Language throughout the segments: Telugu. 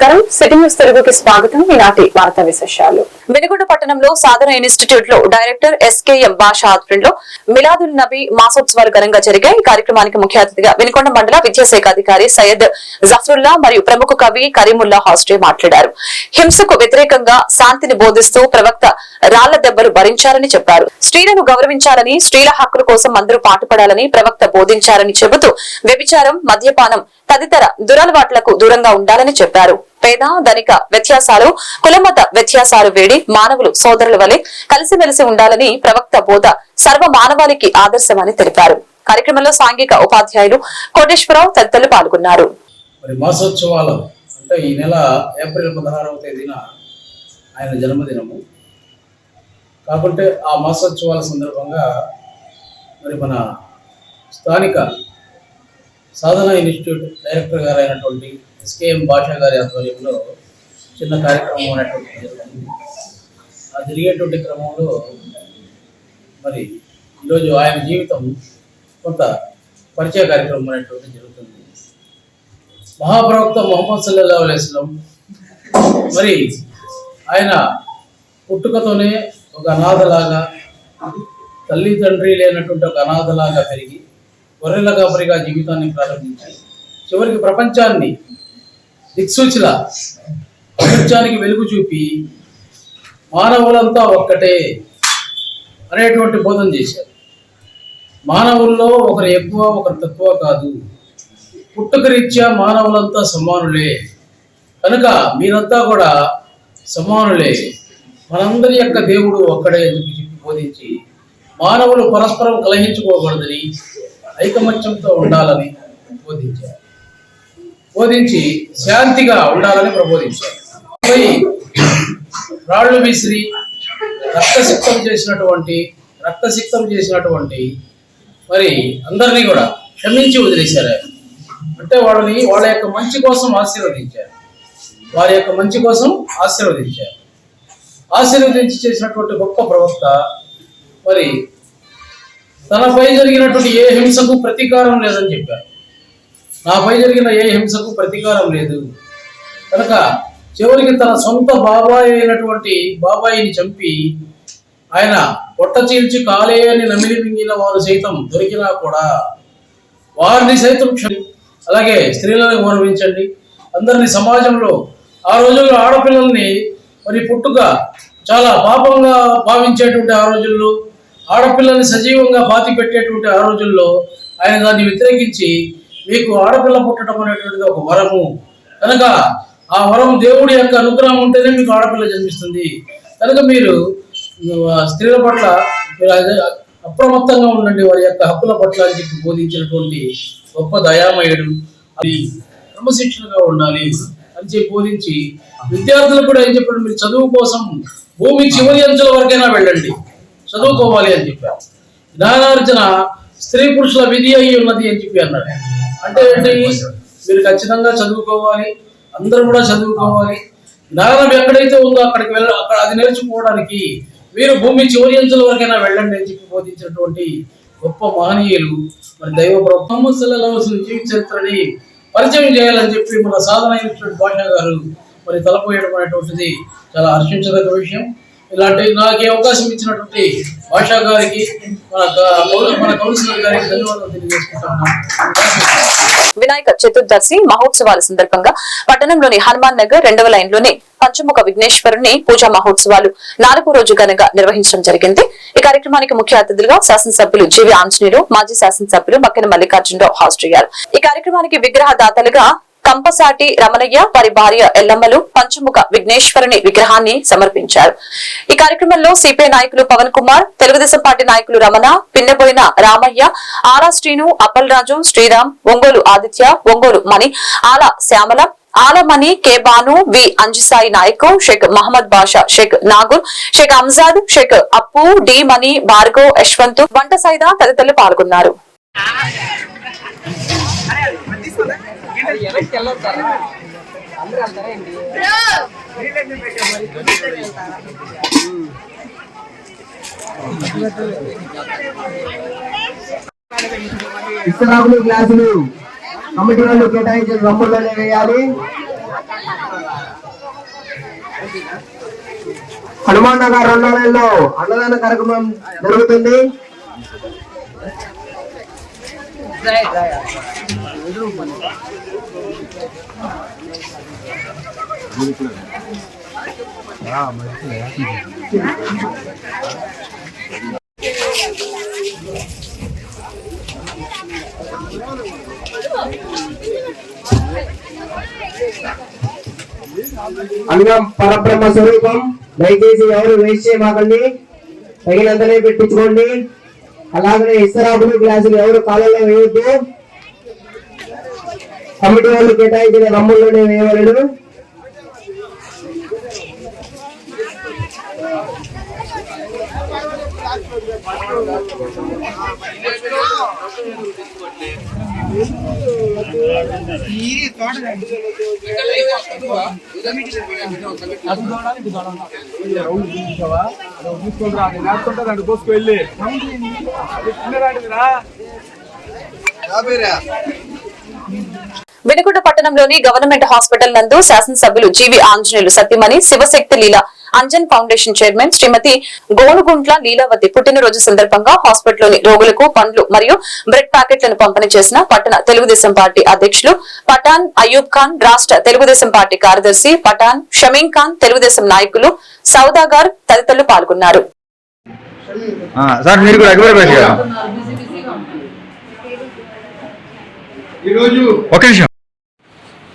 నమస్కారం. సిటీ న్యూస్ తెలుగుకి స్వాగతం. ఈనాటి వార్తా విశేషాలు. వెనుగొండ పట్టణంలో సాధన ఇన్స్టిట్యూట్లో డైరెక్టర్ ఎస్కేఎం భాష ఆధ్వర్యంలో మిలాదుల్ నబీ మాసోత్సవాలు ఘనంగా జరిగాయి. ఈ కార్యక్రమానికి ముఖ్య అతిథిగా వెనుకొండ మండల విద్యాశాఖ అధికారి సయ్యద్ జఫరుల్లా మరియు ప్రముఖ కవి కరీముల్లా హాస్టే మాట్లాడారు. హింసకు వ్యతిరేకంగా శాంతిని బోధిస్తూ ప్రవక్త రాళ్ళ దెబ్బలు భరించారని చెప్పారు. స్త్రీలను గౌరవించాలని స్త్రీల హక్కుల కోసం అందరూ పాటుపడాలని ప్రవక్త బోధించారని చెబుతూ వ్యభిచారం మద్యపానం తదితర దురలవాట్లకు దూరంగా ఉండాలని చెప్పారు. పేద ధనిక వ్యత్యాసాలు కులమత వ్యత్యాసాలు వేడి మానవులు సోదరుల వలె కలిసిమెలిసి ఉండాలని ప్రవక్త బోధ సర్వ మానవాళికి ఆదర్శమని తెలిపారు. కార్యక్రమంలో సాంఘిక ఉపాధ్యాయులు కోటేశ్వరరావు తదితరులు పాల్గొన్నారు. మరి మాసోత్సవాలు అంటే ఈ నెల ఏప్రిల్ పదహారవ తేదీన ఆయన జన్మదినము. కాబట్టి ఆ మాసోత్సవాల సందర్భంగా మరి మన స్థానిక సాధన ఇన్స్టిట్యూట్ డైరెక్టర్ గారు అయినటువంటి ఎస్కేఎం భాషా గారి ఆధ్వర్యంలో చిన్న కార్యక్రమం అనేటువంటి జరుగుతుంది ఆ జరిగేటువంటి క్రమంలో మరి ఈరోజు ఆయన జీవితం కొంత పరిచయ కార్యక్రమం అనేటువంటి జరుగుతుంది. మహాప్రవక్త మొహమ్మద్ సల్లల్లా అలైస్లం మరి ఆయన పుట్టుకతోనే ఒక అనాథలాగా తల్లి తండ్రి లేనటువంటి ఒక అనాథలాగా పెరిగి గొర్రెల కాపరిగా జీవితాన్ని ప్రారంభించి చివరికి ప్రపంచాన్ని దిక్సూచిల ప్రపంచానికి వెలుగు చూపి మానవులంతా ఒక్కటే అనేటువంటి బోధన చేశారు. మానవుల్లో ఒకరు ఎక్కువ ఒకరు తక్కువ కాదు. పుట్టుకరీత్యా మానవులంతా సమానులే. కనుక మీరంతా కూడా సమానులే. మనందరి యొక్క దేవుడు ఒక్కడే అని చెప్పి బోధించి మానవులు పరస్పరం కలహించుకోకూడదని ఐకమత్యంతో ఉండాలని బోధించారు. బోధించి శాంతిగా ఉండాలని ప్రబోధించారు. పోయి రాళ్ళు విసిరి రక్తసిక్తం చేసినటువంటి రక్తసిక్తం చేసినటువంటి మరి అందరినీ కూడా క్షమించి వదిలేశారు. అంటే వాళ్ళని వాళ్ళ యొక్క మంచి కోసం ఆశీర్వదించారు. వారి యొక్క మంచి కోసం ఆశీర్వదించారు. ఆశీర్వదించి చేసినటువంటి గొప్ప ప్రవక్త మరి తనపై జరిగినటువంటి ఏ హింసకు ప్రతీకారం లేదని చెప్పారు. నాపై జరిగిన ఏ హింసకు ప్రతీకారం లేదు. కనుక చివరికి తన సొంత బాబాయ్ అయినటువంటి బాబాయిని చంపి ఆయన పొట్ట చీల్చి కాలే అని నమిలి మింగిన వారు సైతం దొరికినా కూడా వారిని సైతం అలాగే స్త్రీలను గౌరవించండి. అందరినీ సమాజంలో ఆ రోజుల్లో ఆడపిల్లల్ని మరి పుట్టుక చాలా పాపంగా భావించేటువంటి ఆ రోజుల్లో ఆడపిల్లల్ని సజీవంగా బాతి పెట్టేటువంటి ఆ రోజుల్లో ఆయన దాన్ని వ్యతిరేకించి మీకు ఆడపిల్ల పుట్టడం అనేటువంటిది ఒక వరము. కనుక ఆ వరం దేవుడి యొక్క అనుగ్రహం ఉంటేనే మీకు ఆడపిల్ల జన్మిస్తుంది. కనుక మీరు స్త్రీల పట్ల మీరు అప్రమత్తంగా ఉండండి. వారి యొక్క హక్కుల పట్ల అని చెప్పి బోధించినటువంటి గొప్ప దయామయుడు. అది క్రమశిక్షణగా ఉండాలి అని చెప్పి బోధించి విద్యార్థులకు కూడా ఏం చెప్పాడు? మీరు చదువు కోసం భూమి చివరి అంచుల వరకైనా వెళ్ళండి. చదువుకోవాలి అని చెప్పారు. జ్ఞానార్జన స్త్రీ పురుషుల విధి అయి ఉన్నది అని చెప్పి అన్నాడు. అంటే ఏంటి? మీరు ఖచ్చితంగా చదువుకోవాలి అందరూ కూడా చదువుకోవాలి. జ్ఞానం ఎక్కడైతే ఉందో అక్కడికి వెళ్ళ అక్కడ అది నేర్చుకోవడానికి మీరు భూమి చివరి అంచుల వరకైనా వెళ్ళండి అని చెప్పి బోధించినటువంటి గొప్ప మహనీయులు మరి దైవ బ్రహ్మ జీవిత చరిత్రని పరిచయం చేయాలని చెప్పి మన సాధన అయినటువంటి భాష గారు మరి తలపోయడం అనేటువంటిది చాలా హర్షించదగ్గ విషయం. ఇలాంటి నాకు ఈ అవకాశం ఇచ్చినటువంటి భాషా గారికి మన మన కౌన్సిలర్ గారికి ధన్యవాదాలు తెలియజేసుకుంటున్నాను వినాయక చతుర్దశి మహోత్సవాల సందర్భంగా పట్టణంలోని హనుమాన్ నగర్ రెండవ లైన్లోని పంచముఖ విఘ్నేశ్వరుని పూజా మహోత్సవాలు నాలుగో రోజు ఘనంగా నిర్వహించడం జరిగింది. ఈ కార్యక్రమానికి ముఖ్య అతిథులుగా శాసనసభ్యులు జీవి ఆంజనేయులు మాజీ శాసనసభ్యులు మక్కెన మల్లికార్జునరావు హాజరయ్యారు. ఈ కార్యక్రమానికి విగ్రహ దాతలుగా కంపసాటి రమణయ్య వారి భార్య ఎల్లమ్మలు పంచముఖ విఘ్నేశ్వరుని విగ్రహాన్ని సమర్పించారు. ఈ కార్యక్రమంలో సిపిఐ నాయకులు పవన్ కుమార్ తెలుగుదేశం పార్టీ నాయకులు రమణ పిన్నెబోయిన రామయ్య ఆలా శ్రీను అప్పలరాజు శ్రీరామ్ ఒంగోలు ఆదిత్య ఒంగోలు మణి ఆల శ్యామల ఆలమణి కే బాను వి అంజిసాయి నాయక్ షేక్ మహమ్మద్ బాషా షేక్ నాగూర్ షేక్ అంజాద్ షేక్ అప్పు డి మణి భార్గవ్ యశ్వంత్ వంట సైదా తదితరులు పాల్గొన్నారు. ఇస్తరాకులు గ్లాసులు కమిటీ వాళ్ళు కేటాయించిన రమ్ముల్లోనే వేయాలి. హనుమాన్ నగర్ రెండో అన్నదాన కార్యక్రమం జరుగుతుంది. అన్నం పరబ్రహ్మ స్వరూపం. దయచేసి ఎవరు వేస్ట్ చేయమాకండి. తగినంతనే పెట్టించుకోండి. అలాగనే ఇస్తరాకులు గ్లాసులు ఎవరు కాలంలో వేయొద్దు. కమిటీ వాళ్ళు కేటాయించిన రమ్ముల్లోనే వేయవలను వెనుకొండ పట్టణంలోని గవర్నమెంట్ హాస్పిటల్ నందు శాసనసభ్యులు GV Anjaneyulu Satyamani Sivasakthi Leela Anjan foundation chairman Srimati Gonuguntla Leelavathi పుట్టినరోజు సందర్భంగా హాస్పిటల్లోని రోగులకు పండ్లు మరియు బ్రెడ్ ప్యాకెట్లను పంపిణీ చేసిన పట్టణ తెలుగుదేశం పార్టీ అధ్యక్షులు పఠాన్ అయూబ్ ఖాన్ రాష్ట్ర తెలుగుదేశం పార్టీ కార్యదర్శి పఠాన్ షమీన్ ఖాన్ తెలుగుదేశం నాయకులు సౌదాగర్ తదితరులు పాల్గొన్నారు. ఒక నిమిషం.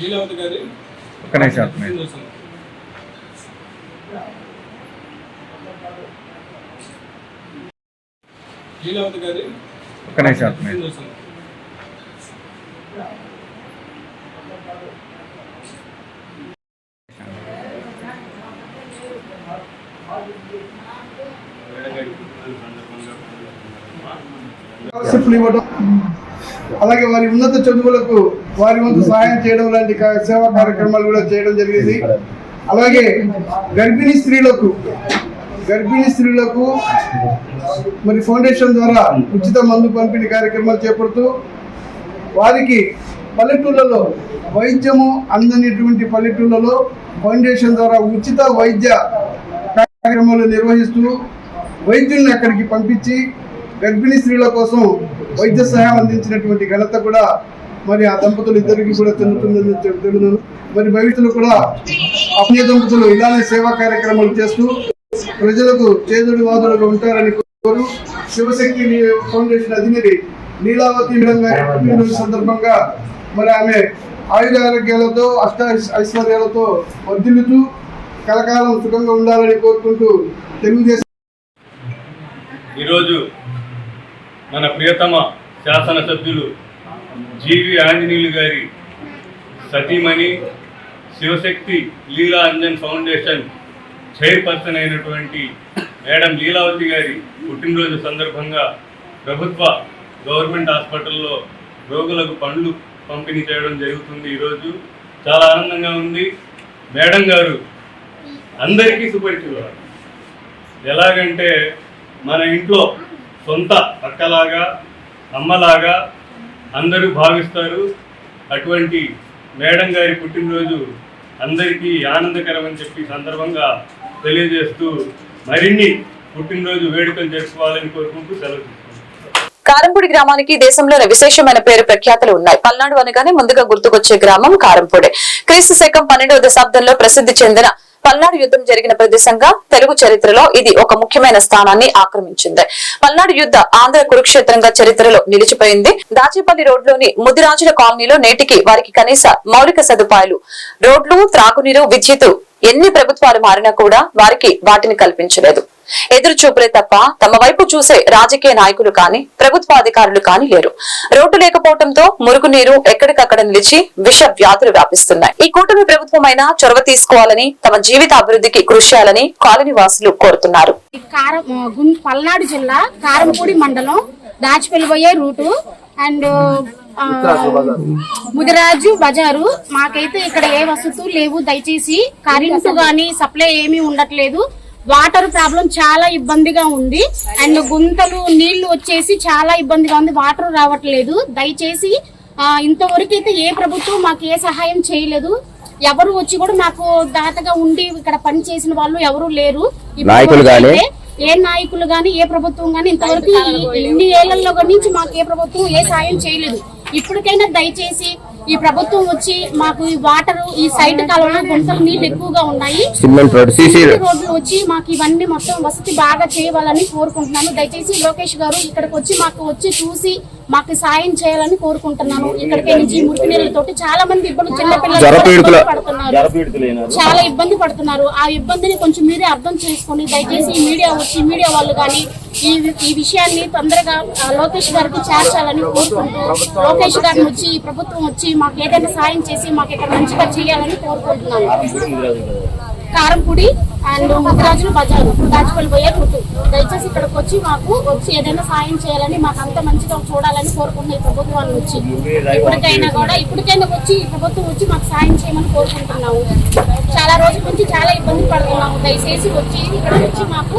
లీలావతి గారి ఒక్క నిమిషం. లీలావతి గారి నిమిషం అలాగే వారి ఉన్నత చదువులకు వారి వంతు సహాయం చేయడం లాంటి సేవా కార్యక్రమాలు కూడా చేయడం జరిగింది. అలాగే గర్భిణీ స్త్రీలకు గర్భిణీ స్త్రీలకు మరి ఫౌండేషన్ ద్వారా ఉచిత మందు పంపిణీ కార్యక్రమాలు చేపడుతూ వారికి పల్లెటూళ్ళలో వైద్యము అందనటువంటి పల్లెటూళ్ళలో ఫౌండేషన్ ద్వారా ఉచిత వైద్య కార్యక్రమాలు నిర్వహిస్తూ వైద్యుల్ని అక్కడికి పంపించి గర్భిణీ స్త్రీల కోసం వైద్య సహాయం అందించినటువంటి ఘనత కూడా మరి ఆ దంపతులు ఇద్దరికి కూడా చెందుతుందని చెబుతున్నాను మరి భవిష్యత్తులో కూడా అప్నియ దంపతులు ఇలానే సేవా కార్యక్రమాలు చేస్తూ ప్రజలకు చేదుడు వాదుడుగా ఉంటారని కోరు. శివశక్తి ఫౌండేషన్ అధినేరి నీలావతి సందర్భంగా మరి ఆమె ఆయుధ ఆరోగ్యాలతో అష్ట ఐశ్వర్యాలతో వర్ధిల్లుతూ కలకాలం సుఖంగా ఉండాలని కోరుకుంటూ తెలుగుదేశం ఈరోజు మన ప్రియతమ శాసనసభ్యులు జీవి ఆంజనేయులు గారి సతీమణి శివశక్తి లీలా అంజన్ ఫౌండేషన్ చైర్పర్సన్ అయినటువంటి మేడం లీలావతి గారి పుట్టినరోజు సందర్భంగా ప్రభుత్వ గవర్నమెంట్ హాస్పిటల్లో రోగులకు పండ్లు పంపిణీ చేయడం జరుగుతుంది ఈరోజు. చాలా ఆనందంగా ఉంది. మేడం గారు అందరికీ సుపరిచితులు ఎలాగంటే మన ఇంట్లో సొంత అక్కలాగా అమ్మలాగా అందరూ భావిస్తారు. అటువంటి మేడం గారి పుట్టినరోజు అందరికీ ఆనందకరం అని చెప్పి సందర్భంగా తెలియజేస్తూ మరిన్ని పుట్టినరోజు వేడుకలు జరుపుకోవాలని కోరుకుంటూ సెలవు కారంపూడి గ్రామానికి దేశంలోనే విశేషమైన పేరు ప్రఖ్యాతులు ఉన్నాయి. పల్నాడు అనగానే ముందుగా గుర్తుకొచ్చే గ్రామం కారంపూడే. క్రీస్తు శకం పన్నెండవ దశాబ్దంలో ప్రసిద్ధి చెందిన పల్నాడు యుద్ధం జరిగిన ప్రదేశంగా తెలుగు చరిత్రలో ఇది ఒక ముఖ్యమైన స్థానాన్ని ఆక్రమించింది. పల్నాడు యుద్ధ ఆంధ్ర కురుక్షేత్రంగా చరిత్రలో నిలిచిపోయింది. దాచేపల్లి రోడ్లోని ముదిరాజుల కాలనీలో నేటికి వారికి కనీస మౌలిక సదుపాయాలు రోడ్లు త్రాగునీరు విద్యుత్ ఎన్ని ప్రభుత్వాలు మారినా కూడా వారికి వాటిని కల్పించలేదు. ఎదురు చూపులే తప్ప తమ వైపు చూసే రాజకీయ నాయకులు కానీ ప్రభుత్వాధికారులు కానీ లేరు. రోడ్డు లేకపోవడంతో మురుగునీరు ఎక్కడికక్కడ నిలిచి విష వ్యాధులు వ్యాపిస్తున్నాయి. ఈ కూటమి ప్రభుత్వమైనా చొరవ తీసుకోవాలని తమ జీవిత అభివృద్ధికి కృషి చేయాలని కాలనీ వాసులు కోరుతున్నారు. కారం పల్నాడు జిల్లా కారంపూడి మండలం దాచిపెళ్ళిపోయే రూటు అండ్ ఆ, ముదిరాజు బజారు. మాకైతే ఇక్కడ ఏ వసతులు లేవు. దయచేసి కరెంటు గాని సప్లై ఏమీ ఉండట్లేదు. వాటర్ ప్రాబ్లం చాలా ఇబ్బందిగా ఉంది. అండ్ గుంతలు నీళ్ళు వచ్చేసి చాలా ఇబ్బందిగా ఉంది. వాటర్ రావట్లేదు. దయచేసి ఆ, ఇంతవరకు అయితే ఏ ప్రభుత్వం మాకు ఏ సహాయం చేయలేదు. ఎవరు వచ్చి కూడా మాకు దాతగా ఉండి ఇక్కడ పని చేసిన వాళ్ళు ఎవరు లేరు. నాయకులు ఏ నాయకులు గాని ఏ ప్రభుత్వం గాని ఇంతవరకు ఇన్ని ఏళ్ళలో నుంచి మాకు ఏ ప్రభుత్వం ఏ సాయం చేయలేదు. ఇప్పటికైనా దయచేసి ఈ ప్రభుత్వం వచ్చి మాకు ఈ వాటర్ ఈ సైడ్ కాలంలో గుంతలు నీళ్ళు ఎక్కువగా ఉన్నాయి. రోడ్లు వచ్చి మాకు ఇవన్నీ మొత్తం వసతి బాగా చేయవాలని కోరుకుంటున్నాను. దయచేసి లోకేష్ గారు ఇక్కడికి వచ్చి మాకు వచ్చి చూసి మాకు సాయం చేయాలని కోరుకుంటున్నాను ఇక్కడికి నుంచి మురికి నీళ్ళతోటి చాలా మంది. ఇబ్బంది పడుతున్నారు. చాలా ఇబ్బంది పడుతున్నారు. ఆ ఇబ్బందిని కొంచెం మీరే అర్థం చేసుకొని దయచేసి మీడియా వచ్చి మీడియా వాళ్ళు కానీ ఈ ఈ విషయాన్ని తొందరగా లోకేష్ గారికి చేర్చాలని కోరుకుంటూ లోకేష్ గారిని వచ్చి ఈ ప్రభుత్వం వచ్చి మాకు ఏదైనా సాయం చేసి మాకు ఇక్కడ మంచిగా చేయాలని కోరుకుంటున్నాను కారంపూడి అండ్ ముద్రాజులు బజారు దాచిపల్లి పోయే రూటు దయచేసి ఇక్కడికి వచ్చి మాకు వచ్చి ఏదైనా సాయం చేయాలని మాకు అంత మంచిగా చూడాలని కోరుకుంటున్నాం ఈ ప్రభుత్వాన్ని వచ్చి. ఇప్పటికైనా కూడా ఇప్పటికైనా వచ్చి ఈ ప్రభుత్వం వచ్చి మాకు సాయం చేయమని కోరుకుంటున్నాము. చాలా రోజుల నుంచి చాలా ఇబ్బంది పడుతున్నాము. దయచేసి వచ్చి ఇక్కడ వచ్చి మాకు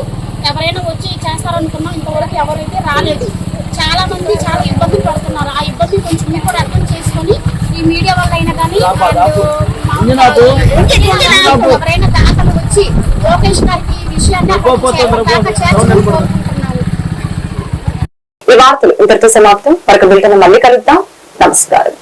ఎవరైనా వచ్చి చేస్తారనుకున్నాం ఇంతవరకు ఎవరైతే రాలేదు. చాలా మంది చాలా ఇబ్బంది పడుతున్నారు. ఆ ఇబ్బంది కొంచెం మీరు కూడా అర్థం చేసుకొని ఈ మీడియా వల్ల అయినా కానీ ఎవరైనా వచ్చి లోకేష్ గారికి ఈ విషయాన్ని ఈ వార్తలు ఇంతటితో సమాప్తం. మరొక బిల్టన్ మళ్ళీ కలుద్దాం. నమస్కారం.